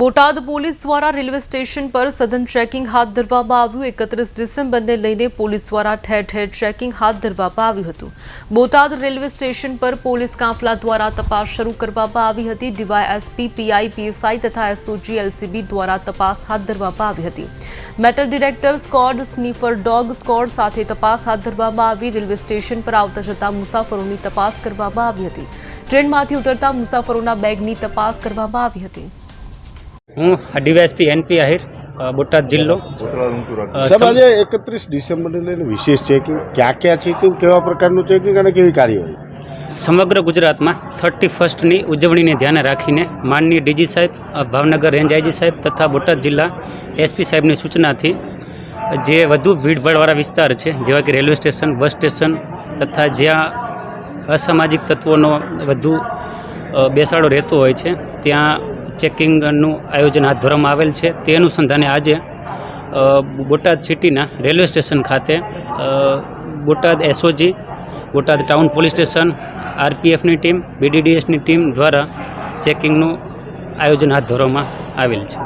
Botad police દ્વારા railway station પર સઘન ચેકિંગ હાથ ધરવામાં આવ્યું. એકત્રીસ ડિસેમ્બરને લઈને પોલીસ દ્વારા ઠેર ઠેર ચેકિંગ હાથ ધરવામાં આવ્યું હતું. બોટાદ રેલવે સ્ટેશન પર પોલીસ કાફલા દ્વારા તપાસ શરૂ કરવામાં આવી હતી. ડીવાયએસપી, પીઆઈ, પીએસઆઈ તથા એસઓજી, એલસીબી દ્વારા તપાસ હાથ ધરવામાં આવી હતી. Metal director squad, sniffer dog squad સાથે તપાસ હાથ ધરવામાં આવી. રેલવે સ્ટેશન પર આવતા જતા મુસાફરોની તપાસ કરવામાં આવી હતી. ટ્રેનમાંથી ઉતરતા મુસાફરોના બેગની તપાસ કરવામાં આવી હતી. હું ડીવાયએસપી એનપી આહિર બોટાદ જિલ્લો. સાહેબ આજે એકત્રીસ ડિસેમ્બરને લઈને વિશેષ ચેકિંગ ક્યાં ક્યાં ચેકિંગ કેવા પ્રકારનું ચેકિંગ અને કેવી કાર્યવાહી? સમગ્ર ગુજરાતમાં થર્ટી ફર્સ્ટની ઉજવણીને ધ્યાને રાખીને માનનીય ડીજી સાહેબ ભાવનગર રેન્જ આઈજી સાહેબ તથા બોટાદ જિલ્લા એસપી સાહેબની સૂચનાથી જે વધુ ભીડભાડવાળા વિસ્તાર છે જેવા કે રેલવે સ્ટેશન બસ સ્ટેશન તથા જ્યાં અસામાજિક તત્વોનો વધુ બેસાડો રહેતો હોય છે ત્યાં ચેકિંગનું આયોજન હાથ ધરવામાં આવેલ છે. તે અનુસંધાને આજે બોટાદ સિટીના રેલવે સ્ટેશન ખાતે Botad SOG, Botad town police station, આરપીએફની team, બીડીડીએસની ટીમ દ્વારા ચેકિંગનું આયોજન હાથ ધરવામાં આવેલ છે.